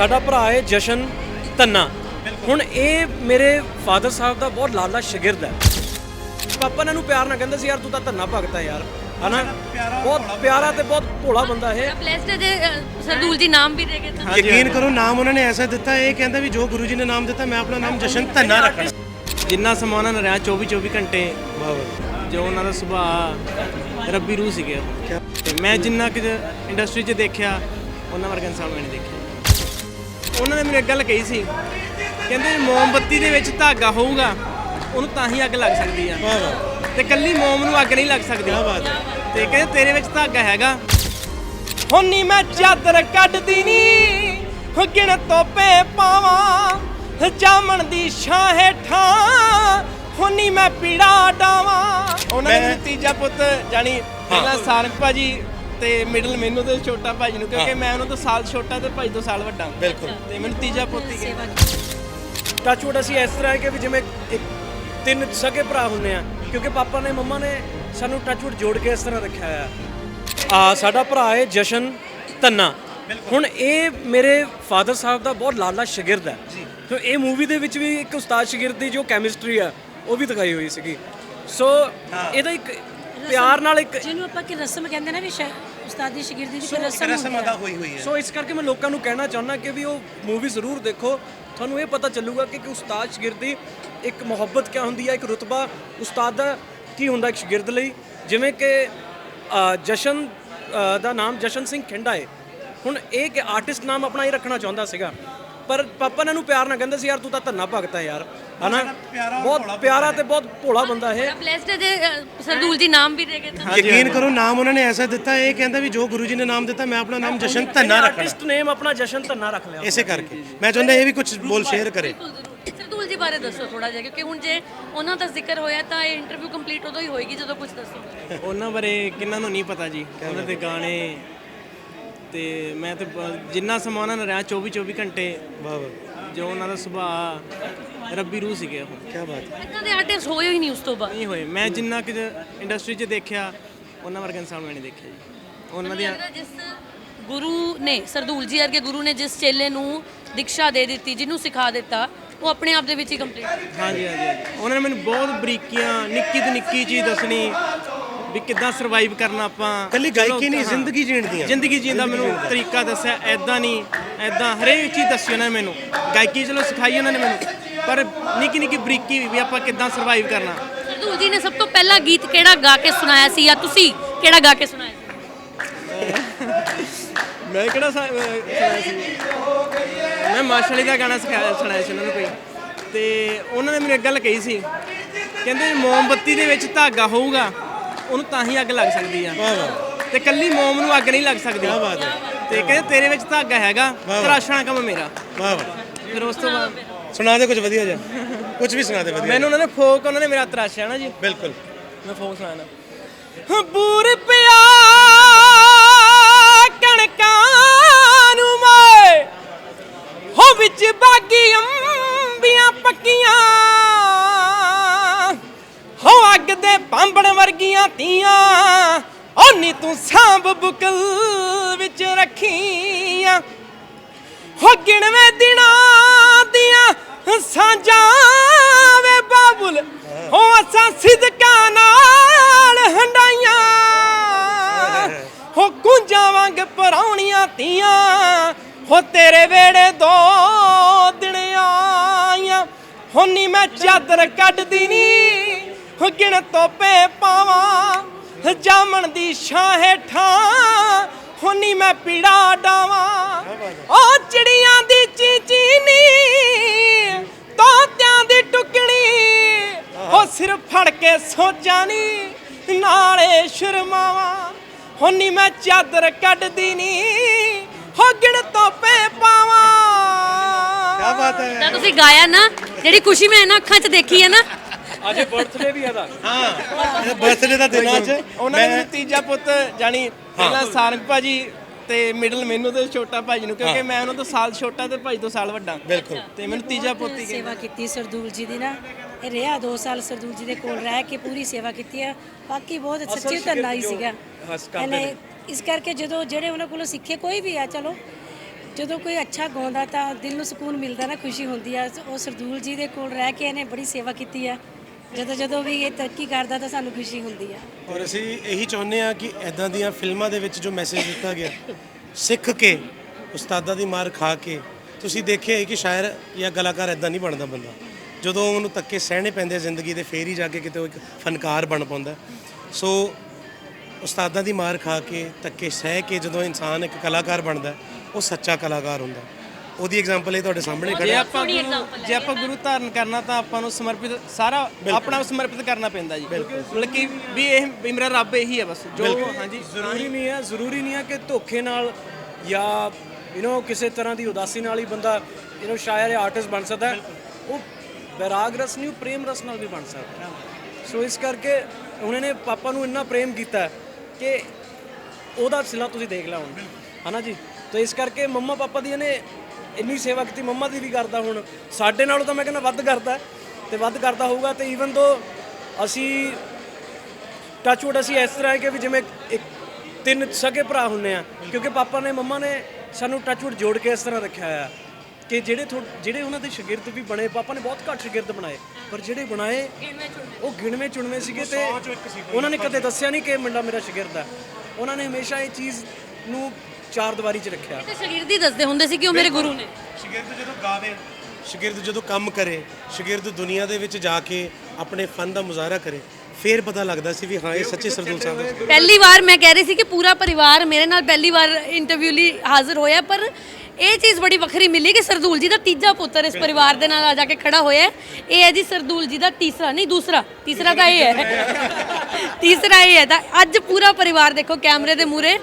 ਸਾਡਾ ਭਰਾ ਹੈ ਜਸ਼ਨ ਧੰਨਾ ਹੁਣ ਇਹ ਮੇਰੇ ਫਾਦਰ ਸਾਹਿਬ ਦਾ ਬਹੁਤ ਲਾਲਾ ਸ਼ਾਗਿਰਦ ਹੈ। ਪਾਪਾ ਇਹਨਾਂ ਨੂੰ ਪਿਆਰ ਨਾਲ ਕਹਿੰਦੇ ਸੀ ਯਾਰ ਤੂੰ ਤਾਂ ਧੰਨਾ ਭਗਤ ਹੈ ਯਾਰ। ਹਨਾ? ਬਹੁਤ ਪਿਆਰਾ ਤੇ ਬਹੁਤ ਭੋਲਾ ਬੰਦਾ ਹੈ ਬਲੈਸਡ ਦੇ ਸਰਦੂਲ ਜੀ ਨਾਮ ਵੀ ਦੇ ਗਏ ਤਾਂ ਯਕੀਨ ਕਰੋ ਨਾਮ ਉਹਨਾਂ ਨੇ ਐਸਾ ਦਿੱਤਾ ਇਹ ਕਹਿੰਦਾ ਵੀ ਜੋ ਗੁਰੂ ਜੀ ਨੇ ਨਾਮ ਦਿੱਤਾ ਮੈਂ ਆਪਣਾ ਨਾਮ ਜਸ਼ਨ ਧੰਨਾ ਰੱਖਣਾ। ਜਿੰਨਾ ਸਮਾਂ ਉਹਨਾਂ ਨੇ ਰਿਹਾ 24 24 ਘੰਟੇ ਜੋ ਉਹਨਾਂ ਦਾ ਸੁਭਾਅ ਰੱਬੀ ਰੂਹ ਸੀਗੇ। ਤੇ ਮੈਂ ਜਿੰਨਾ ਕਿ ਇੰਡਸਟਰੀ 'ਚ ਦੇਖਿਆ ਉਹਨਾਂ ਵਰਗਾ ਇਨਸਾਨ ਮੈਂ ਨਹੀਂ ਦੇਖਿਆ। ਉਹਨਾਂ ਨੇ ਮੈਨੂੰ ਇੱਕ ਗੱਲ ਕਹੀ ਸੀ। ਕਹਿੰਦੇ ਮੋਮਬੱਤੀ ਦੇ ਵਿੱਚ ਧਾਗਾ ਹੋਊਗਾ ਉਹਨੂੰ ਤਾਂ ਹੀ ਅੱਗ ਲੱਗ ਸਕਦੀ ਆ। ਤੇ ਕੱਲੀ ਮੋਮ ਨੂੰ ਅੱਗ ਨਹੀਂ ਲੱਗ ਸਕਦੀ। ਤੇ ਕਹਿੰਦੇ ਤੇਰੇ ਵਿੱਚ ਧਾਗਾ ਹੈਗਾ। ਹੁਣੀ ਮੈਂ ਚਾਦਰ ਕੱਢਦੀ ਨੀ ਹੁਗਣ ਤੋਪੇ ਪਾਵਾਂ ਜਾਮਣ ਦੀ ਛਾਂ ਹੇਠਾਂ ਹੁਣੀ ਮੈਂ ਪੀੜਾ ਡਾਵਾਂ। ਉਹਨਾਂ ਨੇ ਤੀਜਾ ਪੁੱਤ ਜਾਨੀ ਪਹਿਲਾਂ ਸਾਰੰਗ ਭਾਜੀ ਤੇ ਮਿਡਲ ਮੈਨੂੰ ਤੇ ਛੋਟਾ ਭਾਜੀ ਨੂੰ ਕਿਉਂਕਿ ਮੈਂ ਉਹਨਾਂ ਤੋਂ ਸਾਲ ਛੋਟਾ ਤੇ ਭਾਜੀ ਤੋਂ ਸਾਲ ਵੱਡਾ। ਬਿਲਕੁਲ। ਤੇ ਮੈਨੂੰ ਤੀਜਾ ਪੁੱਤ ਸੇਵਾ ਟੱਚਵੁੱਡ ਅਸੀਂ ਇਸ ਤਰ੍ਹਾਂ ਹੈ ਕਿ ਵੀ ਜਿਵੇਂ ਇੱਕ ਤਿੰਨ ਸਗੇ ਭਰਾ ਹੁੰਨੇ ਆ ਕਿਉਂਕਿ ਪਾਪਾ ਨੇ ਮੰਮਾ ਨੇ ਸਾਨੂੰ ਟੱਚਵੁੱਡ ਜੋੜ ਕੇ ਇਸ ਤਰ੍ਹਾਂ ਰੱਖਿਆ ਹੋਇਆ। ਆ ਸਾਡਾ ਭਰਾ ਹੈ ਜਸ਼ਨ ਧੰਨਾ ਹੁਣ ਇਹ ਮੇਰੇ ਫਾਦਰ ਸਾਹਿਬ ਦਾ ਬਹੁਤ ਲਾਲਾ ਸ਼ਾਗਿਰਦ ਹੈ। ਸੋ ਇਹ ਮੂਵੀ ਦੇ ਵਿੱਚ ਵੀ ਇੱਕ ਉਸਤਾਦ ਸ਼ਾਗਿਰਦ ਦੀ ਜੋ ਕੈਮਿਸਟਰੀ ਆ ਉਹ ਵੀ ਦਿਖਾਈ ਹੋਈ ਸੀਗੀ। ਸੋ ਇਹਦਾ ਇੱਕ ਪਿਆਰ ਨਾਲ ਇੱਕ ਜਿਹਨੂੰ ਆਪਾਂ ਕਿ ਰਸਮ ਕਹਿੰਦੇ ਨੇ ਵੀ ਸ਼ਾ- ਉਸਤਾਦੀ ਸ਼ਾਗਿਰਦੀ ਦੀ ਰਸਮ ਰਸਮ ਅਦਾ ਹੋਈ ਹੋਈ ਹੈ। ਸੋ ਇਸ ਕਰਕੇ ਮੈਂ ਲੋਕਾਂ ਨੂੰ ਕਹਿਣਾ ਚਾਹੁੰਦਾ ਕਿ ਵੀ ਉਹ ਮੂਵੀ ਜ਼ਰੂਰ ਦੇਖੋ। ਤੁਹਾਨੂੰ ਇਹ ਪਤਾ ਚੱਲੂਗਾ ਕਿ ਇੱਕ ਉਸਤਾਦ ਸ਼ਾਗਿਰਦੀ ਇੱਕ ਮੁਹੱਬਤ ਕਿਆ ਹੁੰਦੀ ਹੈ ਇੱਕ ਰੁਤਬਾ। ਉਸਤਾਦ ਦਾ ਕੀ ਹੁੰਦਾ ਇੱਕ ਸ਼ਾਗਿਰਦ ਲਈ? ਜਿਵੇਂ ਕਿ ਜਸ਼ਨ ਦਾ ਨਾਮ ਜਸ਼ਨ ਸਿੰਘ ਖਿੰਡਾ ਹੈ ਹੁਣ ਇਹ ਕਿ ਆਰਟਿਸਟ ਨਾਮ ਆਪਣਾ ਹੀ ਰੱਖਣਾ ਚਾਹੁੰਦਾ ਸੀਗਾ। ਪਰ ਪਾਪਾ ਇਹਨਾਂ ਨੂੰ ਪਿਆਰ ਨਾਲ ਕਹਿੰਦੇ ਸੀ ਯਾਰ ਤੂੰ ਤਾਂ ਧੰਨਾ ਭਗਤ ਹੈ ਯਾਰ। ਹਨਾ? ਬਹੁਤ ਪਿਆਰਾ ਤੇ ਬਹੁਤ ਭੋਲਾ ਬੰਦਾ ਹੈ ਬਲੈਸਡ ਦੇ ਅ, ਸਰਦੂਲ ਜੀ ਨਾਮ ਵੀ ਦੇ ਗਏ ਤਾਂ। ਯਕੀਨ ਕਰੋ ਨਾਮ ਉਹਨਾਂ ਨੇ ਐਸਾ ਦਿੱਤਾ ਇਹ ਕਹਿੰਦਾ ਵੀ ਜੋ ਗੁਰੂ ਜੀ ਨੇ ਨਾਮ ਦਿੱਤਾ ਮੈਂ ਆਪਣਾ ਨਾਮ ਜਸ਼ਨ ਧੰਨਾ ਰੱਖਣਾ। ਆਰਟਿਸਟ ਨੇਮ ਆਪਣਾ ਜਸ਼ਨ ਧੰਨਾ ਰੱਖ ਲਿਆ। ਇਸੇ ਕਰਕੇ। ਮੈਂ ਚਾਹੁੰਦਾ ਇਹ ਵੀ ਕੁਝ ਬੋਲ ਸ਼ੇਅਰ ਕਰੇ। ਬਿਲਕੁਲ ਜ਼ਰੂਰ। ਸਰਦੂਲ ਜੀ ਬਾਰੇ ਦੱਸੋ ਥੋੜਾ ਜਿਹਾ ਕਿਉਂਕਿ ਹੁਣ ਜੇ ਉਹਨਾਂ ਦਾ ਜ਼ਿਕਰ ਹੋਇਆ ਤਾਂ ਇਹ ਇੰਟਰਵਿਊ ਕੰਪਲੀਟ ਉਦੋਂ ਹੀ ਹੋਏਗੀ ਜਦੋਂ ਕੁਝ ਦੱਸੋ ਉਹਨਾਂ ਬਾਰੇ ਕਿੰਨਾਂ ਨੂੰ ਨਹੀਂ ਪਤਾ ਜੀ ਉਹਨਾਂ ਦੇ ਗਾਣੇ ਤੇ ਮੈਂ ਤੇ ਬ- ਜਿੰਨਾ ਸਮਾਂ ਉਹਨਾਂ ਨੇ ਰਿਹਾ 24 24 ਘੰਟੇ ਵਾਹ ਵਾਹ। ਜੋ ਉਹਨਾਂ ਦਾ ਸੁਭਾਅ ਰੱਬੀ ਰੂਹ ਸੀਗੇ ਉਹ। ਕੀ ਬਾਤ ਹੈ। ਇਦਾਂ ਦੇ ਆਰਟਿਸਟ ਹੋਏ ਹੀ ਨਹੀਂ ਉਸ ਤੋਂ ਬਾਅਦ। ਨਹੀਂ ਹੋਏ। ਮੈਂ ਜਿੰਨਾ ਕਿ ਇੰਡਸਟਰੀ 'ਚ ਦੇਖਿਆ ਉਹਨਾਂ ਵਰਗਾ ਇਨਸਾਨ ਮੈਂ ਨਹੀਂ ਦੇਖਿਆ ਜੀ। ਉਹਨਾਂ ਲੱਗਦਾ ਜਿਸ ਗੁਰੂ ਨੇ ਸਰਦੂਲ ਜੀ ਵਰਗੇ ਗੁਰੂ ਨੇ ਜਿਸ ਚੇਲੇ ਨੂੰ ਦੀਕਸ਼ਾ ਦੇ ਦਿੱਤੀ ਜਿਹਨੂੰ ਸਿਖਾ ਦਿੱਤਾ ਉਹ ਆਪਣੇ ਆਪ ਦੇ ਵਿੱਚ ਹੀ ਕੰਪਲੀਟ ਹਾਂਜੀ ਹਾਂਜੀ ਹਾਂਜੀ। ਉਹਨਾਂ ਨੇ ਮੈਨੂੰ ਬਹੁਤ ਬਰੀਕੀਆਂ ਨਿੱਕੀ ਤੋਂ ਨਿੱਕੀ ਚੀਜ਼ ਦੱਸਣੀ ਵੀ ਕਿੱਦਾਂ ਸਰਵਾਈਵ ਕਰਨਾ ਆਪਾਂ। ਕੱਲੀ ਗਾਇਕੀ ਨਹੀਂ। ਜ਼ਿੰਦਗੀ ਜੀਣ ਦੀਆਂ ਜ਼ਿੰਦਗੀ ਜੀਣ ਦਾ ਮੈਨੂੰ ਤਰੀਕਾ ਦੱਸਿਆ ਐਦਾਂ ਨਹੀਂ ਐਦਾਂ ਹਰੇਕ ਚੀਜ਼ ਦੱਸੀ ਉਹਨਾਂ ਨੇ ਮੈਨੂੰ। ਗਾਇਕੀ ਚਲੋ ਸਿਖਾਈ ਉਹਨਾਂ ਨੇ ਮੈਨੂੰ ਪਰ ਨਿੱਕੀ ਨਿੱਕੀ ਬਰੀਕੀ ਵੀ ਆਪਾਂ ਕਿੱਦਾਂ ਸਰਵਾਈਵ ਕਰਨਾ। ਸਰਦੂਲ ਜੀ ਨੇ ਸਭ ਤੋਂ ਪਹਿਲਾ ਗੀਤ ਕਿਹੜਾ ਗਾ ਕੇ ਸੁਣਾਇਆ ਸੀ ਜਾਂ ਤੁਸੀਂ ਕਿਹੜਾ ਗਾ ਕੇ ਸੁਣਾਇਆ ਸੀ? ਮੈਂ ਕਿਹੜਾ ਸੁਣਾਇਆ ਸੀ? ਮੈਂ ਮਾਸ਼ਾਅੱਲਾ ਦਾ ਗਾਣਾ ਸਿਖਾਇਆ ਸੁਣਾਇਆ ਸੀ ਉਹਨਾਂ ਨੂੰ ਕੋਈ। ਤੇ ਉਹਨਾਂ ਨੇ ਮੈਨੂੰ ਇੱਕ ਗੱਲ ਕਹੀ ਸੀ ਕਹਿੰਦੇ ਮੋਮਬੱਤੀ ਦੇ ਵਿੱਚ ਧਾਗਾ ਹੋਊਗਾ। ਉਹਨੂੰ ਤਾਂ ਹੀ ਅੱਗ ਲੱਗ ਸਕਦੀ ਆ। ਵਾਹ ਵਾਹ ਤੇ ਕੱਲੀ ਮੋਮ ਨੂੰ ਅੱਗ ਨਹੀਂ ਲੱਗ ਸਕਦੀ। ਕੀ ਬਾਤ ਹੈ। ਤੇ ਕਹਿੰਦੇ ਤੇਰੇ ਵਿੱਚ ਧਾਗਾ ਹੈਗਾ ਤਰਾਸ਼ਣਾ ਕੰਮ ਮੇਰਾ। ਵਾਹ ਵਾਹ। ਫਿਰ ਉਸ ਤੋਂ ਬਾਅਦ ਸੁਣਾ ਦੇ ਕੁਝ ਵਧੀਆ ਜਿਹਾ। ਕੁਝ ਵੀ ਸੁਣਾ ਦੇ ਵਧੀਆ ਮੈਨੂੰ ਉਹਨਾਂ ਨੇ ਫੋਕ ਉਹਨਾਂ ਨੇ ਮੇਰਾ ਤਰਾਸ਼ਿਆ ਨਾ ਜੀ। ਬਿਲਕੁਲ। ਮੈਂ ਫੋਕ ਸੁਣਾਣਾ ਬੂਰ ਪਿਆ ਬੁਕਲ ਵਿੱਚ ਰੱਖੀਆਂ। ਹੋ ਗਿਣਵੇਂ ਦਿਨਾਂ ਦੀਆਂ ਸਾਂਝਾਂ ਵੇ ਬਾਬੁਲ। ਹੋ ਅਸਾਂ ਸਿਦਕਾਂ ਨਾਲ ਹੰਡਾਈਆਂ। ਹੋ ਕੁੰਜਾਂ ਵਾਂਗ ਪਰਾਉਣੀਆਂ ਤੀਆਂ। ਹੋ ਤੇਰੇ ਵੇੜੇ ਦੋ ਦਿਨ ਆਈਆਂ। ਹੁਣ ਮੈਂ ਚਾਦਰ ਕੱਢਦੀ ਨੀ। ਹੋ ਗਿਣ ਤੋਪੇ ਪਾਵਾਂ। ਜਾਮਣ ਦੀ ਛਾਂ ਹੇਠਾਂ ਹੁਣ ਨੀ ਮੈਂ ਪੀੜਾ ਡਾਵਾਂ। ਉਹ ਚਿੜੀਆਂ ਦੀ ਚੀਚੀ ਨੀ ਤੋਤਿਆਂ ਦੀ ਟੁਕੜੀ ਹੋ ਸਿਰ ਫੜ ਕੇ ਸੋਚਾਂ ਨੀ ਨਾਲੇ ਸ਼ਰਮਾਵਾਂ। ਹੁਣ ਨੀ ਮੈਂ ਚਾਦਰ ਕੱਢਦੀ ਨੀ ਹੋ ਗਿਣ ਤੋਪੇ ਪਾਵਾਂ। ਕੀ ਬਾਤ ਹੈ। ਤਾਂ ਤੁਸੀਂ ਗਾਇਆ ਨਾ ਜਿਹੜੀ ਖੁਸ਼ੀ ਮੈਂ ਇਹਨਾਂ ਅੱਖਾਂ 'ਚ ਦੇਖੀ ਹੈ ਨਾ ਅੱਜ ਬਰਥਡੇ ਵੀ ਇਹਦਾ ਹਾਂ ਇਹ ਬਰਥਡੇ ਦਾ ਦਿਨ ਅੱਜ ਉਹਨਾਂ ਨੇ ਮੈਨੂੰ ਤੀਜਾ ਪੁੱਤ ਜਾਨੀ ਪਹਿਲਾਂ ਸਾਰੰਗ ਭਾਜੀ ਤੇ ਮਿਡਲ ਮੈਨੂੰ ਤੇ ਛੋਟਾ ਭਾਜੀ ਨੂੰ ਕਿਉਂਕਿ ਮੈਂ ਉਹਨਾਂ ਤੋਂ ਸਾਲ ਛੋਟਾ ਤੇ ਭਾਜੀ ਤੋਂ ਸਾਲ ਵੱਡਾ। ਬਿਲਕੁਲ। ਤੇ ਮੈਨੂੰ ਤੀਜਾ ਪੁੱਤ ਹੀ ਸੇਵਾ ਕੀਤੀ ਸਰਦੂਲ ਜੀ ਦੀ ਨਾ। ਇਹ ਰਿਹਾ 2 ਸਾਲ ਸਰਦੂਲ ਜੀ ਦੇ ਕੋਲ ਰਹਿ ਕੇ ਪੂਰੀ ਸੇਵਾ ਕੀਤੀ ਆ। ਬਾਕੀ ਬਹੁਤ ਸੱਚੀ ਧੰਨਾ ਹੀ ਸੀਗਾ। ਇਹਨੇ ਇਸ ਕਰਕੇ ਜਦੋਂ ਜਿਹੜੇ ਉਹਨਾਂ ਕੋਲੋਂ ਸਿੱਖੇ ਕੋਈ ਵੀ ਆ ਚਲੋ ਜਦੋਂ ਕੋਈ ਅੱਛਾ ਗਾਉਂਦਾ ਤਾਂ ਦਿਲ ਨੂੰ ਸਕੂਨ ਮਿਲਦਾ ਨਾ ਖੁਸ਼ੀ ਹੁੰਦੀ ਆ। ਉਹ ਸਰਦੂਲ ਜੀ ਦੇ ਕੋਲ ਰਹਿ ਕੇ ਇਹਨੇ ਬੜੀ ਸੇਵਾ ਕੀਤੀ ਆ। ਜਦੋਂ ਜਦੋਂ ਵੀ ਇਹ ਤਰੱਕੀ ਕਰਦਾ ਤਾਂ ਸਾਨੂੰ ਖੁਸ਼ੀ ਹੁੰਦੀ ਆ। ਔਰ ਅਸੀਂ ਇਹੀ ਚਾਹੁੰਦੇ ਆ ਕਿ ਐਦਾਂ ਦੀਆਂ ਫਿਲਮਾਂ ਦੇ ਵਿੱਚ ਜੋ ਮੈਸੇਜ ਦਿੱਤਾ ਗਿਆ, ਸਿੱਖ ਕੇ, ਉਸਤਾਦਾਂ ਦੀ ਮਾਰ ਖਾ ਕੇ, ਤੁਸੀਂ ਦੇਖਿਆ ਹੀ ਕਿ ਸ਼ਾਇਰ ਜਾਂ ਕਲਾਕਾਰ ਐਦਾਂ ਨਹੀਂ ਬਣਦਾ ਬੰਦਾ। ਜਦੋਂ ਉਹਨੂੰ ਤੱਕੇ ਸਹਿਣੇ ਪੈਂਦੇ ਜ਼ਿੰਦਗੀ ਦੇ, ਫੇਰ ਹੀ ਜਾ ਕੇ ਕਿਤੇ ਉਹ ਇੱਕ ਫਨਕਾਰ ਬਣ ਪਾਉਂਦਾ। ਸੋ ਉਸਤਾਦਾਂ ਦੀ ਮਾਰ ਖਾ ਕੇ ਤੱਕੇ ਸਹਿ ਕੇ ਜਦੋਂ ਇਨਸਾਨ ਇੱਕ ਕਲਾਕਾਰ ਬਣਦਾ, ਉਹ ਸੱਚਾ ਕਲਾਕਾਰ ਹੁੰਦਾ। ਉਹਦੀ ਐਗਜ਼ਾਮਪਲ ਇਹ ਤੁਹਾਡੇ ਸਾਹਮਣੇ ਜੇ ਖੜਾ ਆਪਾਂ ਗੁਰੂ ਜੇ ਆਪਾਂ ਗੁਰੂ ਧਾਰਨ ਕਰਨਾ ਤਾਂ ਆਪਾਂ ਨੂੰ ਸਮਰਪਿਤ ਸਾਰਾ ਆਪਣਾ ਸਮਰਪਿਤ ਕਰਨਾ ਪੈਂਦਾ ਜੀ ਮਤਲਬ ਕਿ ਵੀ ਇਹ ਵੀ ਮੇਰਾ ਰੱਬ ਇਹੀ ਹੈ ਬਸ ਜੋ ਹਾਂਜੀ ਜ਼ਰੂਰੀ ਨਹੀਂ ਹੈ ਜ਼ਰੂਰੀ ਨਹੀਂ ਹੈ ਕਿ ਧੋਖੇ ਨਾਲ ਜਾਂ ਯੂ نو ਕਿਸੇ ਤਰ੍ਹਾਂ ਦੀ ਉਦਾਸੀ ਨਾਲ ਹੀ ਬੰਦਾ ਯੂ نو ਸ਼ਾਇਰ ਜਾਂ ਆਰਟਿਸਟ ਬਣ ਸਕਦਾ ਹੈ ਉਹ ਵੈਰਾਗ ਰਸ ਨਹੀਂ ਉਹ ਪ੍ਰੇਮ ਰਸ ਨਾਲ ਵੀ ਬਣ ਸਕਦਾ ਹੈ ਸੋ ਇਸ ਕਰਕੇ ਉਹਨਾਂ ਨੇ ਪਾਪਾ ਨੂੰ ਇੰਨਾ ਪ੍ਰੇਮ ਕੀਤਾ ਹੈ ਕਿ ਉਹਦਾ ਸਿਲਾ ਤੁਸੀਂ ਦੇਖ ਲਿਆ ਹੁਣ ਹਨਾ ਜੀ ਤਾਂ ਇਸ ਕਰਕੇ ਮੰਮਾ ਪਾਪਾ ਦੀ ਇਹਨੇ ਇੰਨੀ ਸੇਵਾ ਕੀਤੀ ਮੰਮਾ ਦੀ ਵੀ ਕਰਦਾ ਹੁਣ। ਸਾਡੇ ਨਾਲੋਂ ਤਾਂ ਮੈਂ ਕਹਿੰਦਾ ਵੱਧ ਕਰਦਾ ਤੇ ਵੱਧ ਕਰਦਾ ਹੋਊਗਾ ਤੇ ਈਵਨ ਦੋ ਅਸੀਂ ਟੱਚਵੁੱਡ ਅਸੀਂ ਇਸ ਤਰ੍ਹਾਂ ਹੈ ਕਿ ਵੀ ਜਿਵੇਂ ਇੱਕ ਤਿੰਨ ਸਗੇ ਭਰਾ ਹੁੰਨੇ ਆ ਕਿਉਂਕਿ ਪਾਪਾ ਨੇ ਮੰਮਾ ਨੇ ਸਾਨੂੰ ਟੱਚਵੁੱਡ ਜੋੜ ਕੇ ਇਸ ਤਰ੍ਹਾਂ ਰੱਖਿਆ ਆ ਕਿ ਜਿਹੜੇ ਜਿਹੜੇ ਉਹਨਾਂ ਦੇ ਸ਼ਾਗਿਰਦ ਵੀ ਬਣੇ ਪਾਪਾ ਨੇ ਬਹੁਤ ਘੱਟ ਸ਼ਾਗਿਰਦ ਬਣਾਏ ਪਰ ਜਿਹੜੇ ਬਣਾਏ ਉਹ ਗਿਣਵੇਂ ਚੁਣਵੇਂ ਸੀਗੇ ਤੇ ਉਹਨਾਂ ਨੇ ਕਦੇ ਦੱਸਿਆ ਨਹੀਂ ਕਿ ਮੁੰਡਾ ਮੇਰਾ ਸ਼ਾਗਿਰਦ ਹੈ। ਉਹਨਾਂ ਨੇ ਹਮੇਸ਼ਾ ਇਹ ਚੀਜ਼ ਨੂੰ ਚਾਰ ਦੀਵਾਰੀ 'ਚ ਰੱਖਿਆ। ਤੇ ਸ਼ਾਗਿਰਦ ਹੀ ਦੱਸਦੇ ਹੁੰਦੇ ਸੀ ਕਿ ਉਹ ਮੇਰੇ ਗੁਰੂ ਨੇ। ਸ਼ਾਗਿਰਦ ਜਦੋਂ ਗਾਵੇ ਸ਼ਾਗਿਰਦ ਜਦੋਂ ਕੰਮ ਕਰੇ ਸ਼ਾਗਿਰਦ ਦੁਨੀਆ ਦੇ ਵਿੱਚ ਜਾ ਕੇ ਆਪਣੇ ਫਨ ਦਾ ਮੁਜ਼ਾਹਰਾ ਕਰੇ ਫੇਰ ਪਤਾ ਲੱਗਦਾ ਸੀ ਵੀ ਹਾਂ ਇਹ ਸੱਚੇ ਸਰਦੂਲ ਸਾਹਿਬ ਦੇ ਪਹਿਲੀ ਵਾਰ ਮੈਂ ਕਹਿ ਰਹੀ ਸੀ ਕਿ ਪੂਰਾ ਪਰਿਵਾਰ ਮੇਰੇ ਨਾਲ ਪਹਿਲੀ ਵਾਰ ਇੰਟਰਵਿਊ ਲਈ ਹਾਜ਼ਰ ਹੋਇਆ ਪਰ ਇਹ ਚੀਜ਼ ਬੜੀ ਵੱਖਰੀ ਮਿਲੀ ਕਿ ਸਰਦੂਲ ਜੀ ਦਾ ਤੀਜਾ ਪੁੱਤਰ ਇਸ ਪਰਿਵਾਰ ਦੇ ਨਾਲ ਆ ਜਾ ਕੇ ਖੜਾ ਹੋਇਆ ਹੈ। ਇਹ ਹੈ ਜੀ ਸਰਦੂਲ ਜੀ ਦਾ ਤੀਸਰਾ ਨਹੀਂ ਦੂਸਰਾ ਤੀਸਰਾ ਤਾਂ ਇਹ ਹੈ। ਤੀਸਰਾ ਇਹ ਹੈ। ਤਾਂ ਅੱਜ ਪੂਰਾ ਪਰਿਵਾਰ ਦੇਖੋ ਕੈਮਰੇ ਦੇ ਮੂਰੇ